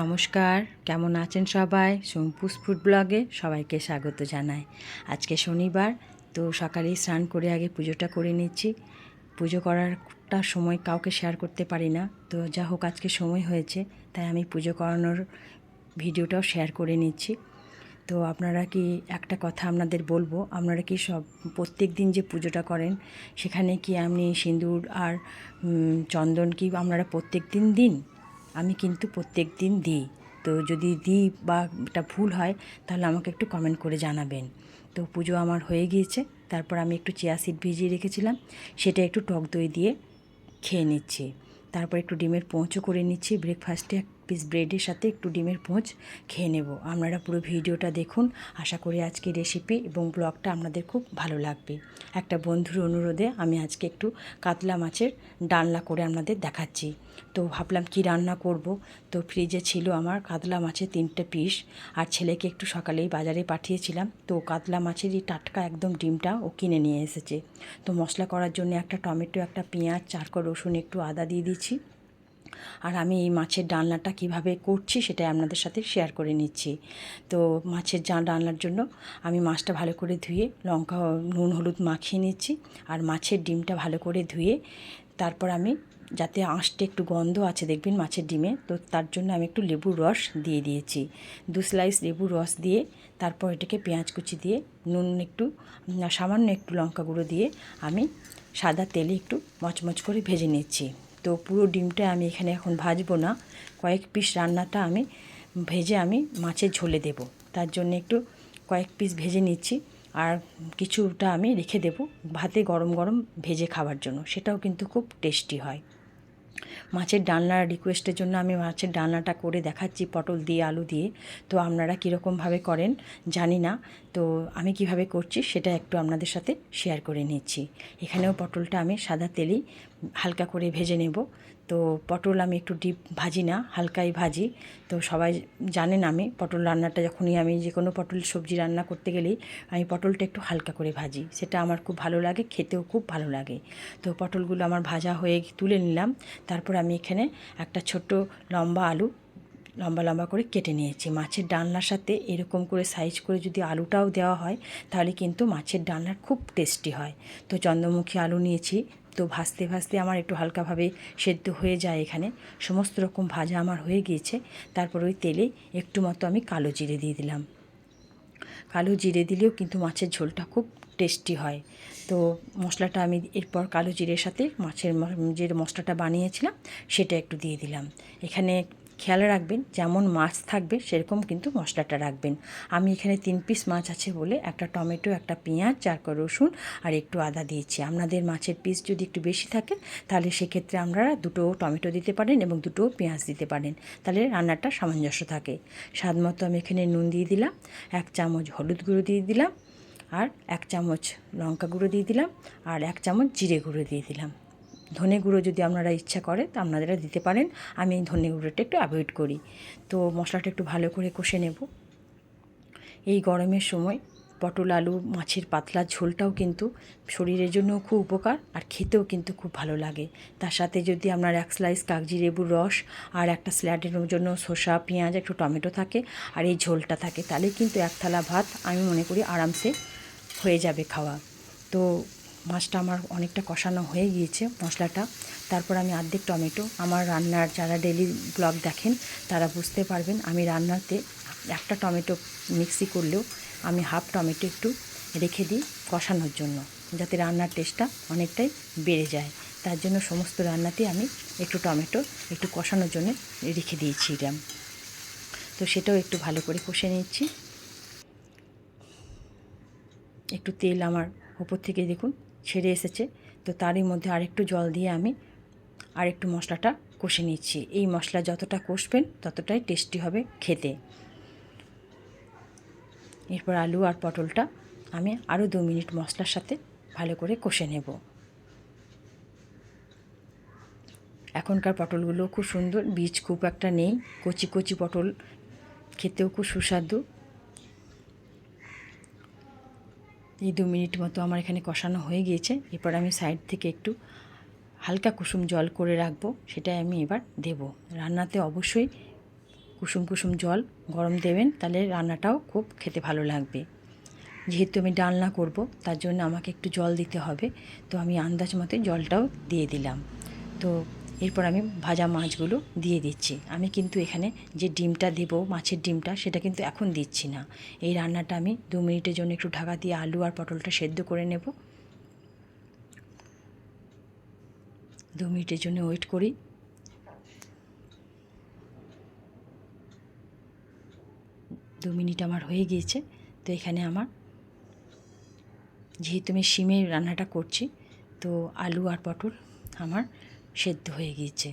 নমস্কার, কেমন আছেন সবাই? সোমপুস ফুড ব্লগে সবাইকে স্বাগত জানাই। আজকে শনিবার, তো সকালেই স্নান করে আগে পুজোটা করে নিচ্ছি। পুজো করারটা সময় কাউকে শেয়ার করতে পারি না, তো যা হোক আজকে সময় হয়েছে, তাই আমি পুজো করানোর ভিডিওটাও শেয়ার করে নিচ্ছি। তো আপনারা কি একটা কথা আপনাদের বলব? আপনারা কি সব, প্রত্যেক দিন যে পুজোটা করেন, সেখানে কি আপনি সিঁদুর আর চন্দন কি আপনারা প্রত্যেক দিন দিন? আমি কিন্তু প্রত্যেক দিন দিই। তো যদি দিই বা এটা ভুল হয়, তাহলে আমাকে একটু কমেন্ট করে জানাবেন। তো পুজো আমার হয়ে গিয়েছে, তারপর আমি একটু চেয়া সিট ভিজিয়ে রেখেছিলাম, সেটা একটু টক দই দিয়ে খেয়ে নিচ্ছি। তারপর একটু ডিমের পোঁচও করে নিচ্ছি ব্রেকফাস্টে পিস ব্রেডের সাথে একটু ডিমের পোঁচ খেয়ে নেব। আপনারা পুরো ভিডিওটা দেখুন। আশা করি আজকে রেসিপি এবং ব্লগটা আপনাদের খুব ভালো লাগবে। একটা বন্ধুর অনুরোধে আমি আজকে একটু কাতলা মাছের ডালনা করে আপনাদের দেখাচ্ছি। তো ভাবলাম কি রান্না করব? তো ফ্রিজে ছিল আমার কাতলা মাছের তিনটে পিস আর ছেলেকে একটু সকালেই বাজারে পাঠিয়েছিলাম। তো কাতলা মাছেরই টাটকা একদম ডিমটা ও কিনে নিয়ে এসেছে। তো মশলা করার জন্য একটা টমেটো, একটা পেঁয়াজ চারকো রসুন একটু আদা দিয়ে দিচ্ছি। আর আমি এই মাছের ডালনাটা কীভাবে করছি সেটাই আপনাদের সাথে শেয়ার করে নিচ্ছি। তো মাছের জা ডালনার জন্য আমি মাছটা ভালো করে ধুয়ে লঙ্কা, নুন, হলুদ মাখিয়ে নিচ্ছি আর মাছের ডিমটা ভালো করে ধুয়ে তারপর আমি যাতে আঁশটা একটু গন্ধ আছে দেখবেন মাছের ডিমে, তো তার জন্য আমি একটু লেবুর রস দিয়ে দিয়েছি। দু স্লাইস লেবুর রস দিয়ে তারপর এটাকে পেঁয়াজ কুচি দিয়ে, নুন একটু সামান্য একটু লঙ্কা গুঁড়ো দিয়ে আমি সাদা তেলে একটু মচমচ করে ভেজে নিচ্ছি। তো পুরো ডিমটা আমি এখানে এখন ভাজবো না। কয়েক পিস রান্নাটা আমি ভেজে আমি মাছের ঝোলে দেব। তার জন্য একটু কয়েক পিস ভেজে নিচ্ছি আর কিছুটা আমি রেখে দেব ভাতে গরম গরম ভেজে খাওয়ার জন্য। সেটাও কিন্তু খুব টেস্টি হয়। মাছের ডালনার রিকোয়েস্টের জন্য আমি মাছের ডালনাটা করে দেখাচ্ছি পটল দিয়ে, আলু দিয়ে। তো আপনারা কীরকমভাবে করেন জানি না। তো আমি কীভাবে করছি সেটা একটু আপনাদের সাথে শেয়ার করে নিচ্ছি। এখানেও পটলটা আমি সাদা তেলেই হালকা করে ভেজে নেব। তো পটল আমি একটু ডিপ ভাজি না, হালকাই ভাজি। তো সবাই জানেন আমি, পটল রান্নাটা যখনই আমি যে কোনো পটল সবজি রান্না করতে গেলেই আমি পটলটা একটু হালকা করে ভাজি। সেটা আমার খুব ভালো লাগে, খেতেও খুব ভালো লাগে। তো পটলগুলো আমার ভাজা হয়ে তুলে নিলাম। তারপর আমি এখানে একটা ছোট্ট লম্বা আলু, লম্বা লম্বা করে কেটে নিয়েছি। মাছের ডালনার সাথে এরকম করে সাইজ করে যদি আলুটাও দেওয়া হয়, তাহলে কিন্তু মাছের ডালনার খুব টেস্টি হয়। তো চন্দ্রমুখী আলু নিয়েছি তো ভাজতে ভাজতে আমার একটু হালকাভাবে সেদ্ধ হয়ে যায় এখানে। সমস্ত রকম ভাজা আমার হয়ে গিয়েছে। তারপর ওই তেলে একটু মতো আমি কালো জিরে দিয়ে দিলাম। কালো জিরে দিলেও কিন্তু মাছের ঝোলটা খুব টেস্টি হয়। তো মশলাটা আমি এরপর কালো জিরের সাথে মাছের যে মশলাটা বানিয়েছিলাম সেটা একটু দিয়ে দিলাম। এখানে খেয়াল রাখবেন, যেমন মাছ থাকবে, সেরকম কিন্তু মশলাটা রাখবেন। আমি এখানে তিন পিস মাছ আছে বলে, একটা টমেটো, একটা পেঁয়াজ, চার কোয়া রসুন আর একটু আদা দিয়েছি। আপনাদের মাছের পিস যদি একটু বেশি থাকে, তাহলে সেক্ষেত্রে আপনারা দুটো টমেটো দিতে পারেন এবং দুটো পেঁয়াজ দিতে পারেন। তাহলে রান্নাটা সামঞ্জস্য থাকে। স্বাদ মতো আমি এখানে নুন দিয়ে দিলাম, এক চামচ হলুদ গুঁড়ো দিয়ে দিলাম আর এক চামচ লঙ্কা গুঁড়ো দিয়ে দিলাম আর এক চামচ জিরে গুঁড়ো দিয়ে দিলাম। ধনে গুঁড়ো যদি আপনারা ইচ্ছা করে, তো আপনারা দিতে পারেন। আমি ধনে গুঁড়োটা একটু অ্যাভয়েড করি। তো মশলাটা একটু ভালো করে কষে নেব। এই গরমের সময় পটল, আলু, মাছের পাতলা ঝোলটাও কিন্তু শরীরের জন্য খুব উপকার আর খেতেও কিন্তু খুব ভালো লাগে। তার সাথে যদি আপনার এক স্লাইস কাগজি লেবুর রস আর একটা স্ল্যাডের জন্য শসা, পেঁয়াজ, একটু টমেটো থাকে আর এই ঝোলটা থাকে, তাহলে কিন্তু এক থালা ভাত আমি মনে করি আরামসে হয়ে যাবে খাওয়া। তো মাছটা আমার অনেকটা কষানো হয়ে গিয়েছে মশলাটা। তারপর আমি অর্ধেক টমেটো। আমার রান্নার যারা ডেলি ব্লগ দেখেন, তারা বুঝতে পারবেন আমি রান্নাতে একটা টমেটো মিক্সি করলেও আমি হাফ টমেটো একটু রেখে দিই কষানোর জন্য, যাতে রান্নার টেস্টটা অনেকটাই বেড়ে যায়। তার জন্য সমস্ত রান্নাতে আমি একটু টমেটো একটু কষানোর জন্য রেখে দিয়েছিলাম তো সেটাও একটু ভালো করে কষে নিচ্ছি। একটু তেল আমার উপর থেকে দেখুন। ছেড়ে এসেছে। তো তারই মধ্যে আরেকটু জল দিয়ে আমি আরেকটু মশলাটা কষে নিচ্ছি। এই মশলা যতটা কষবেন ততটাই টেস্টি হবে খেতে। এরপর আলু আর পটলটা আমি আরও দু মিনিট মশলার সাথে ভালো করে কষে নেব। এখনকার পটলগুলো খুব সুন্দর, বীজ খুব একটা নেই। কচি কচি পটল খেতেও খুব সুস্বাদু। এই দু মিনিট মতো আমার এখানে কষানো হয়ে গিয়েছে। এরপর আমি সাইড থেকে একটু হালকা কুসুম জল করে রাখব, সেটাই আমি এবার দেব। রান্নাতে অবশ্যই কুসুম কুসুম জল গরম দেবেন, তাহলে রান্নাটাও খুব খেতে ভালো লাগবে। যেহেতু আমি ডালনা করব, তার জন্য আমাকে একটু জল দিতে হবে, তো আমি আন্দাজ মতো জলটাও দিয়ে দিলাম। তো এরপর আমি ভাজা মাছগুলো দিয়ে দিচ্ছি। আমি কিন্তু এখানে যে ডিমটা দেব, মাছের ডিমটা, সেটা কিন্তু এখন দিচ্ছি না। এই রান্নাটা আমি দু মিনিটের জন্য একটু ঢাকা দিয়ে আলু আর পটলটা সেদ্ধ করে নেব। দু মিনিটের জন্য ওয়েট করি। দু মিনিট আমার হয়ে গিয়েছে। তো এখানে আমার, যেহেতু আমি শিমের রান্নাটা করছি, তো আলু আর পটল আমার সেদ্ধ হয়ে গিয়েছে।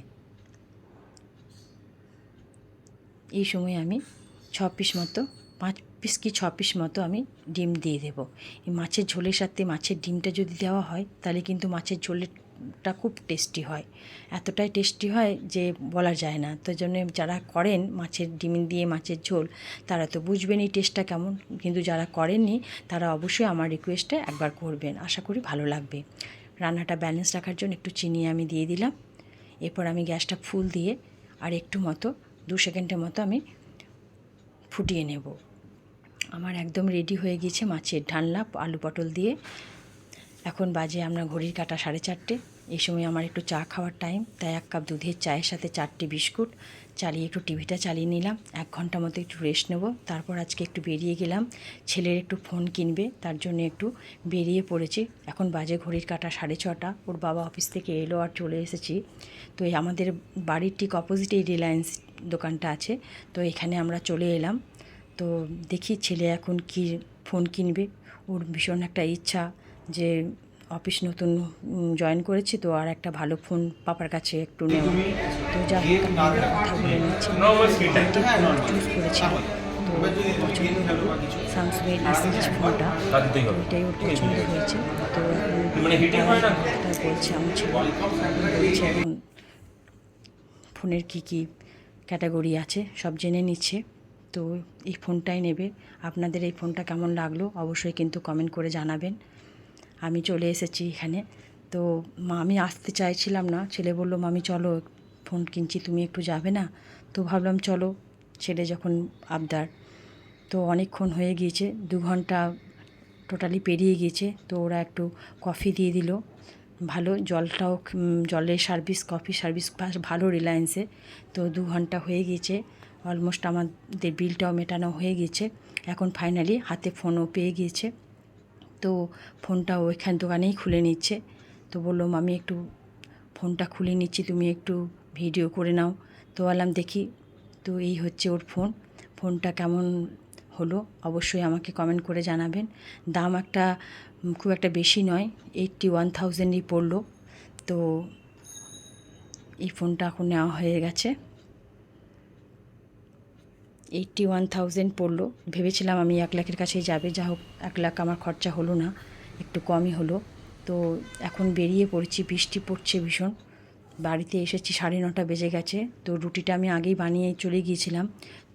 এই সময় আমি ছ পিস মতো, পাঁচ পিস কি ছ পিস মতো আমি ডিম দিয়ে দেবো। এই মাছের ঝোলের সাথে মাছের ডিমটা যদি দেওয়া হয়, তাহলে কিন্তু মাছের ঝোলেরটা খুব টেস্টি হয়। এতটাই টেস্টি হয় যে বলা যায় না। তো জন্য যারা করেন মাছের ডিম দিয়ে মাছের ঝোল, তারা তো বুঝবেন এই টেস্টটা কেমন। কিন্তু যারা করেননি, তারা অবশ্যই আমার রিকোয়েস্টে একবার করবেন। আশা করি ভালো লাগবে। রান্নাটা ব্যালেন্স রাখার জন্য একটু চিনি আমি দিয়ে দিলাম। এরপর আমি গ্যাসটা ফুল দিয়ে আর একটু মতো, দু সেকেন্ডের মতো আমি ফুটিয়ে নেব। আমার একদম রেডি হয়ে গিয়েছে মাছের ঢালনা, আলু পটল দিয়ে। এখন বাজে আমরা ঘড়ির কাটা সাড়ে চারটে। এই সময় আমার একটু চা খাওয়ার টাইম তাই এক কাপ দুধের চায়ের সাথে চারটে বিস্কুট চালিয়ে একটু টিভিটা চালিয়ে নিলাম। এক ঘণ্টা মতো একটু রেস্ট নেব। তারপর আজকে একটু বেরিয়ে গেলাম। ছেলের একটু ফোন কিনবে, তার জন্য একটু বেরিয়ে পড়েছি। এখন বাজে ঘড়ির কাটা সাড়ে ছটা। ওর বাবা অফিস থেকে এলো আর চলে এসেছি। তো এই আমাদের বাড়ির ঠিক অপোজিটেই রিলায়েন্স দোকানটা আছে। তো এখানে আমরা চলে এলাম। তো দেখি ছেলে এখন কি ফোন কিনবে। ওর ভীষণ একটা ইচ্ছা যে অফিস নতুন জয়েন করেছি তো আর একটা ভালো ফোন পাপার কাছে একটু নেওয়া। তো যা কথা বলে নিচ্ছি। চুজ করেছিল তো পছন্দ হলো স্যামসুংয়ের এস ফোনটা ওইটাই ওর পছন্দ হয়েছে। তো মানে হয় বলছে আমার ছেলে। বলছে এখন ফোনের কী কী ক্যাটাগরি আছে সব জেনে নিচ্ছে। তো এই ফোনটাই নেবে। আপনাদের এই ফোনটা কেমন লাগল অবশ্যই কিন্তু কমেন্ট করে জানাবেন। আমি চলে এসেছি এখানে। তো মা আমি আসতে চাইছিলাম না। ছেলে বলল, মামি, চলো, ফোন কিনছি, তুমি একটু যাবে না? তো ভাবলাম, চলো। ছেলে যখন আবদার, তো অনেকক্ষণ হয়ে গিয়েছে, দু ঘণ্টা টোটালি পেরিয়ে গিয়েছে, তো ওরা একটু কফি দিয়ে দিল। ভালো, জলটাও জলের সার্ভিস, কফি সার্ভিস ভালো রিলায়েন্সে। তো দু ঘণ্টা হয়ে গিয়েছে, অলমোস্ট আমাদের বিলটাও মেটানো হয়ে গিয়েছে। এখন ফাইনালি হাতে ফোনও পেয়ে গিয়েছে। তো ফোনটা ওইখান দোকানেই খুলে নিচ্ছে। তো বলল আমি একটু ফোনটা খুলে নিচ্ছি, তুমি একটু ভিডিও করে নাও। তো বললাম, দেখি। তো এই হচ্ছে ওর ফোন। ফোনটা কেমন হলো অবশ্যই আমাকে কমেন্ট করে জানাবেন। দাম একটা খুব একটা বেশি নয় এইটটি ওয়ান থাউজেন্ডই পড়ল। তো এই ফোনটা এখন নেওয়া হয়ে গেছে। এইটটি ওয়ান থাউজেন্ড পড়ল। ভেবেছিলাম আমি এক লাখের কাছেই যাবে, যা হোক, এক লাখ আমার খরচা হলো না, একটু কমই হলো। তো এখন বেরিয়ে পড়েছি, বৃষ্টি পড়ছে ভীষণ। বাড়িতে এসেছি, সাড়ে নটা বেজে গেছে। তো রুটিটা আমি আগেই বানিয়ে চলে গিয়েছিলাম।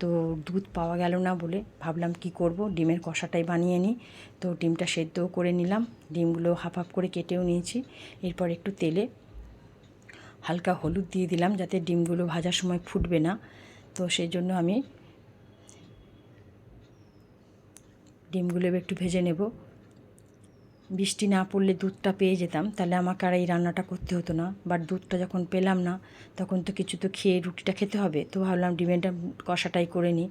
তো দুধ পাওয়া গেল না বলে ভাবলাম কি করব, ডিমের কষাটাই বানিয়ে নিই। তো ডিমটা সেদ্ধও করে নিলাম, ডিমগুলো হাফ হাফ করে কেটেও নিয়েছি। এরপর একটু তেলে হালকা হলুদ দিয়ে দিলাম, যাতে ডিমগুলো ভাজার সময় ফুটবে না। তো সেই জন্য আমি ডিমগুলো একটু ভেজে নেব। বৃষ্টি না পড়লে দুধটা পেয়ে যেতাম, তাহলে আমাকে আর এই রান্নাটা করতে হতো না। বাট দুধটা যখন পেলাম না, তখন তো কিছু তো খেয়ে রুটিটা খেতে হবে, তো ভাবলাম ডিমের কষাটাই করে নিই।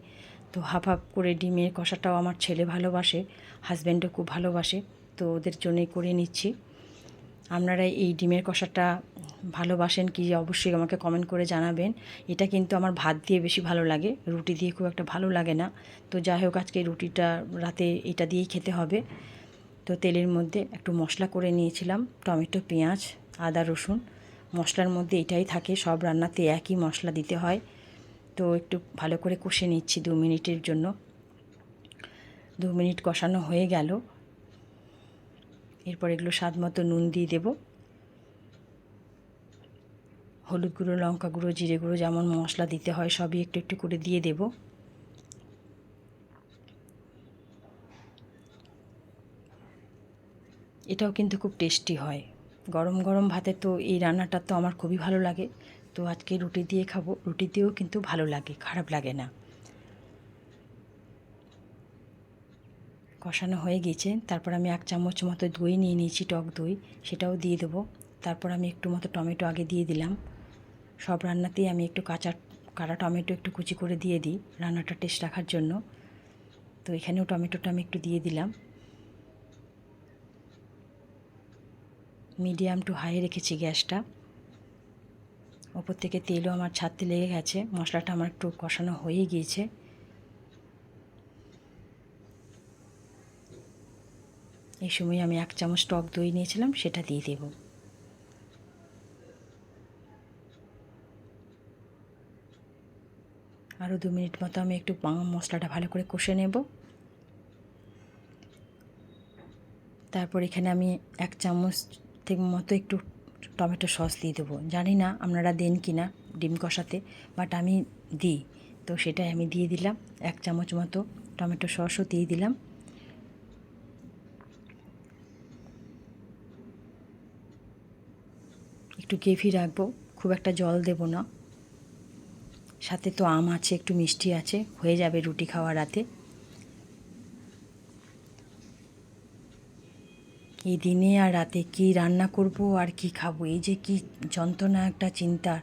তো হাফ হাফ করে ডিমের কষাটাও আমার ছেলে ভালোবাসে হাজব্যান্ডও খুব ভালোবাসে, তো ওদের জন্যই করে নিচ্ছি। আপনারা এই ডিমের কষাটা ভালোবাসেন কি অবশ্যই আমাকে কমেন্ট করে জানাবেন। এটা কিন্তু আমার ভাত দিয়ে বেশি ভালো লাগে, রুটি দিয়ে খুব একটা ভালো লাগে না। তো যাই হোক, আজকে রুটিটা রাতে এটা দিয়েই খেতে হবে। তো তেলের মধ্যে একটু মশলা করে নিয়েছিলাম, টমেটো, পেঁয়াজ, আদা, রসুন। মশলার মধ্যে এটাই থাকে, সব রান্নাতে একই মশলা দিতে হয়। তো একটু ভালো করে কষে নিচ্ছি দু মিনিটের জন্য। দু মিনিট কষানো হয়ে গেল। এরপর এগুলো স্বাদ মতো নুন দিয়ে দেব। হলুদ গুঁড়ো, লঙ্কা গুঁড়ো, জিরে গুঁড়ো যেমন মশলা দিতে হয় সবই একটু একটু করে দিয়ে দেব। এটাও কিন্তু খুব টেস্টি হয়। গরম গরম ভাতে তো এই রান্নাটা তো আমার খুবই ভালো লাগে। তো আজকে রুটি দিয়ে খাব। রুটি দিয়েও কিন্তু ভালো লাগে, খারাপ লাগে না। কষানো হয়ে গেছে। তারপর আমি এক চামচ মতো দই নিয়ে নিয়েছি, টক দই। সেটাও দিয়ে দেবো। তারপর আমি একটু মতো টমেটো আগে দিয়ে দিলাম। সব রান্নাতেই আমি একটু কাঁচা কাটা টমেটো একটু কুচি করে দিয়ে দিই রান্নাটা টেস্ট রাখার জন্য। তো এখানেও টমেটোটা আমি একটু দিয়ে দিলাম। মিডিয়াম টু হাই রেখেছি গ্যাসটা। ওপর থেকে তেলও আমার ছাড়তে লেগে গেছে, মশলাটা আমার একটু কষানো হয়ে গিয়েছে। এই সময় আমি এক চামচ টক দই নিয়েছিলাম, সেটা দিয়ে দেব। আরও দু মিনিট মতো আমি একটু মশলাটা ভালো করে কষে নেব। তারপর এখানে আমি এক চামচ থেকে মতো একটু টমেটো সস দিয়ে দেবো। জানি না আপনারা দেন কি না ডিম কষাতে বাট আমি দিই। তো সেটাই আমি দিয়ে দিলাম। এক চামচ মতো টমেটো সসও দিয়ে দিলাম। একটু গ্রেভি রাখব, খুব একটা জল দেব না। সাথে তো আম আছে, একটু মিষ্টি আছে, হয়ে যাবে রুটি খাওয়া রাতে। এই দিনে আর রাতে কি রান্না করব আর কি খাব? এই যে কি যন্ত্রণা, একটা চিন্তা।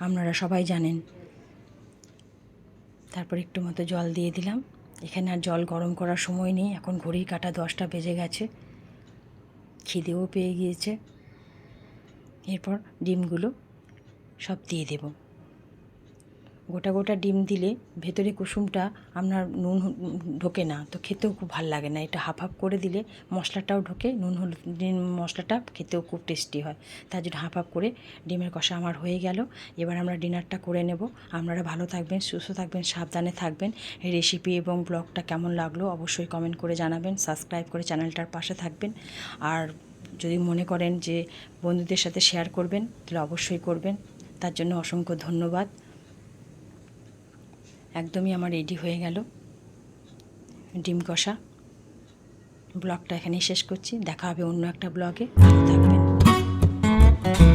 আপনারা সবাই জানেন। তারপর একটু মতো জল দিয়ে দিলাম। এখানে আর জল গরম করার সময় নেই। এখন ঘড়ির কাটা দশটা বেজে গেছে। খিদেও পেয়ে গিয়েছে। এরপর ডিমগুলো সব দিয়ে দেবো। গোটা গোটা ডিম দিলে ভেতরে কুসুমটা আপনার নুন ঢোকে না, তো খেতেও খুব ভালো লাগে না। এটা হাফ হাফ করে দিলে মশলাটাও ঢোকে, নুন হলুদ মশলাটা খেতেও খুব টেস্টি হয়। তার জন্য হাফ হাফ করে ডিমের কষা আমার হয়ে গেল। এবার আমরা ডিনারটা করে নেব। আপনারা ভালো থাকবেন, সুস্থ থাকবেন, সাবধানে থাকবেন। এই রেসিপি এবং ব্লগটা কেমন লাগল অবশ্যই কমেন্ট করে জানাবেন। সাবস্ক্রাইব করে চ্যানেলটার পাশে থাকবেন। আর যদি মনে করেন যে বন্ধুদের সাথে শেয়ার করবেন, তাহলে অবশ্যই করবেন। তার জন্য অসংখ্য ধন্যবাদ। একদমই আমার রেডি হয়ে গেল। ডিম কষা। ব্লগটা এখানেই শেষ করছি। দেখা হবে অন্য একটা ব্লগে। থাকবেন।